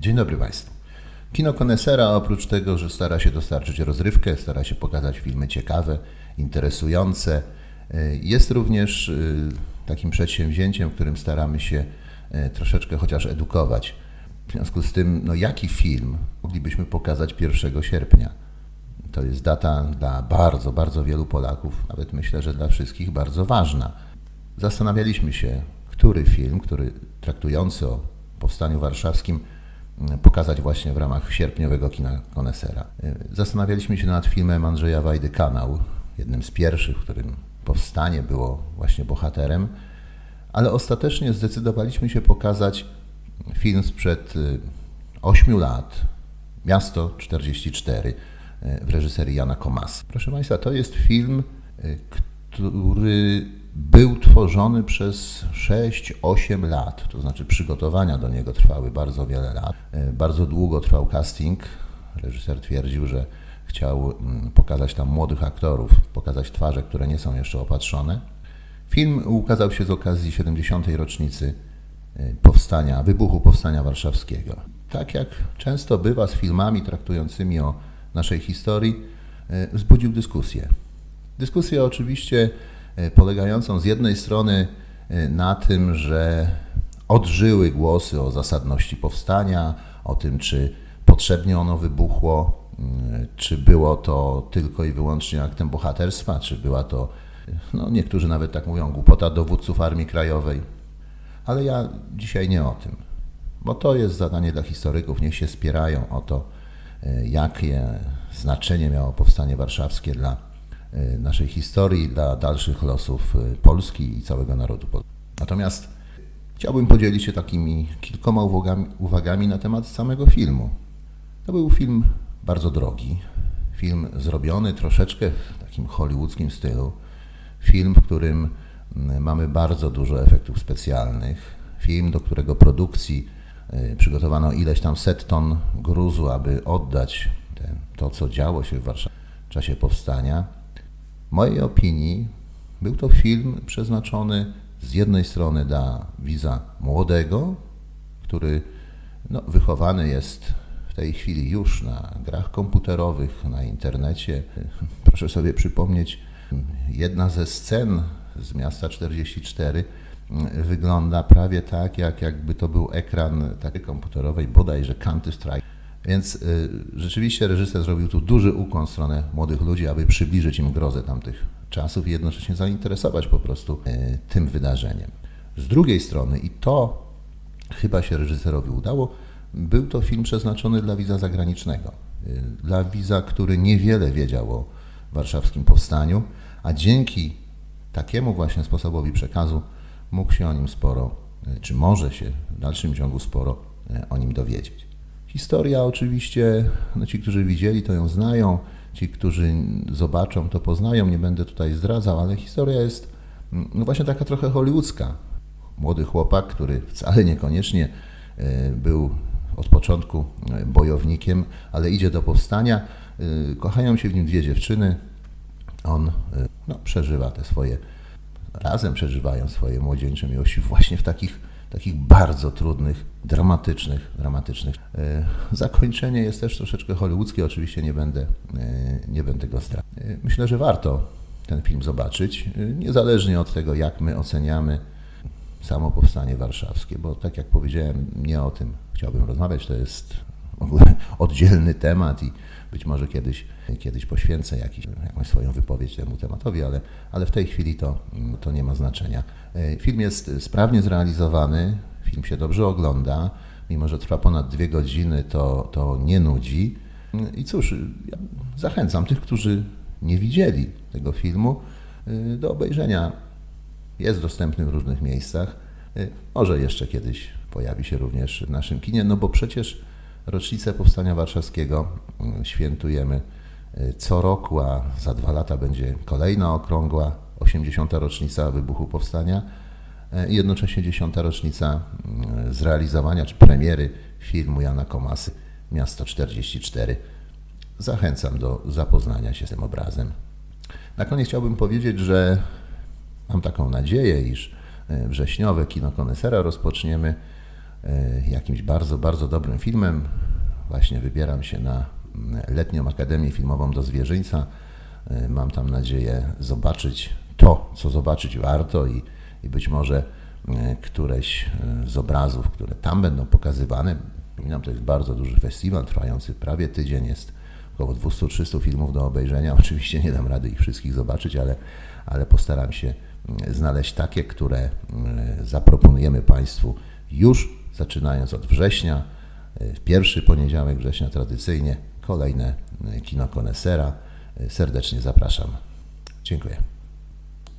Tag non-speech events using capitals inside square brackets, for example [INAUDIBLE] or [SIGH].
Dzień dobry Państwu. Kino Konesera oprócz tego, że stara się dostarczyć rozrywkę, stara się pokazać filmy ciekawe, interesujące, y, jest również y, takim przedsięwzięciem, w którym staramy się y, troszeczkę chociaż edukować. W związku z tym, no jaki film moglibyśmy pokazać 1 sierpnia? To jest data dla bardzo, bardzo wielu Polaków, nawet myślę, że dla wszystkich bardzo ważna. Zastanawialiśmy się, który film, który traktujący o powstaniu warszawskim, pokazać właśnie w ramach sierpniowego kina Konesera. Y, Zastanawialiśmy się nad filmem Andrzeja Wajdy Kanał, jednym z pierwszych, w którym powstanie było właśnie bohaterem, ale ostatecznie zdecydowaliśmy się pokazać film sprzed 8 lat, Miasto 44 y, w reżyserii Jana Komas. Proszę Państwa, to jest film, y, który był tworzony przez 6-8 lat, to znaczy przygotowania do niego trwały bardzo wiele lat. Y, Bardzo długo trwał casting. Reżyser twierdził, że chciał mm, pokazać tam młodych aktorów, pokazać twarze, które nie są jeszcze opatrzone. Film ukazał się z okazji 70. rocznicy y, powstania, wybuchu Powstania Warszawskiego. Tak jak często bywa z filmami traktującymi o naszej historii, y, wzbudził dyskusję. Dyskusję oczywiście polegającą z jednej strony y, na tym, że odżyły głosy o zasadności powstania, o tym, czy potrzebnie ono wybuchło, czy było to tylko i wyłącznie aktem bohaterstwa, czy była to, no niektórzy nawet tak mówią, głupota dowódców Armii Krajowej. Ale ja dzisiaj nie o tym, bo to jest zadanie dla historyków. Niech się spierają o to, y, jakie znaczenie miało powstanie warszawskie dla naszej historii, dla dalszych losów y, Polski i całego narodu. Natomiast chciałbym podzielić się takimi kilkoma uwagami, uwagami na temat samego filmu. To był film bardzo drogi, film zrobiony troszeczkę w takim hollywoodzkim stylu, film, w którym mm, mamy bardzo dużo efektów specjalnych, film, do którego produkcji y, przygotowano ileś tam set ton gruzu, aby oddać te, to, co działo się w Warszawie w czasie powstania. Mojej opinii był to film przeznaczony z jednej strony dla widza młodego, który no, wychowany jest w tej chwili już na grach komputerowych, na internecie. [LAUGHS] Proszę sobie przypomnieć, jedna ze scen z miasta 44 wygląda prawie tak, jak jakby to był ekran takiej komputerowej, bodajże Counter-Strike. Więc y, rzeczywiście reżyser zrobił tu duży ukłon w stronę młodych ludzi, aby przybliżyć im grozę tamtych czasów i jednocześnie zainteresować po prostu y, tym wydarzeniem. Z drugiej strony, i to chyba się reżyserowi udało, był to film przeznaczony dla widza zagranicznego. Y, Dla widza, który niewiele wiedział o warszawskim powstaniu, a dzięki takiemu właśnie sposobowi przekazu mógł się o nim sporo, czy może się w dalszym ciągu sporo o nim dowiedzieć. Historia oczywiście, no ci, którzy widzieli, to ją znają, ci, którzy zobaczą, to poznają, nie będę tutaj zdradzał, ale historia jest mm, no właśnie taka trochę hollywoodzka. Młody chłopak, który wcale niekoniecznie y, był od początku y, bojownikiem, ale idzie do powstania. Y, Kochają się w nim dwie dziewczyny. On no, przeżywa te swoje, razem przeżywają swoje młodzieńcze miłości właśnie w takich, takich bardzo trudnych, dramatycznych, dramatycznych. Y, Zakończenie jest też troszeczkę hollywoodzkie, oczywiście nie będę, y, nie będę go zdradzał. Y, Myślę, że warto ten film zobaczyć, niezależnie od tego, jak my oceniamy samo powstanie warszawskie, bo tak jak powiedziałem, nie o tym chciałbym rozmawiać, to jest w ogóle oddzielny temat i być może kiedyś, kiedyś poświęcę jakiś, jakąś swoją wypowiedź temu tematowi, ale, ale w tej chwili to, to nie ma znaczenia. E, Film jest sprawnie zrealizowany, film się dobrze ogląda, mimo że trwa ponad dwie godziny, to, to nie nudzi. I cóż, ja zachęcam tych, którzy nie widzieli tego filmu, y, do obejrzenia jest dostępny w różnych miejscach. Y, Może jeszcze kiedyś pojawi się również w naszym kinie, no bo przecież rocznicę Powstania Warszawskiego y, świętujemy y, co roku, a za dwa lata będzie kolejna okrągła 80. rocznica wybuchu Powstania y, i jednocześnie 10. rocznica y, zrealizowania czy premiery filmu Jana Komasy Miasto 44. Zachęcam do zapoznania się z tym obrazem. Na koniec chciałbym powiedzieć, że Mam taką nadzieję, iż e, wrześniowe kino konesera rozpoczniemy jakimś bardzo, bardzo dobrym filmem. Właśnie wybieram się na mm, letnią Akademię Filmową do Zwierzyńca. E, Mam tam nadzieję zobaczyć to, co zobaczyć warto i, i być może e, któreś e, z obrazów, które tam będą pokazywane. Przypominam, to jest bardzo duży festiwal, trwający prawie tydzień. Jest około 200-300 filmów do obejrzenia. [LAUGHS] Oczywiście nie dam rady ich wszystkich zobaczyć, ale, ale postaram się mm, znaleźć takie, które mm, zaproponujemy Państwu już zaczynając od września. E, W pierwszy poniedziałek września tradycyjnie kolejne e, kino konesera. E, Serdecznie zapraszam. Dziękuję.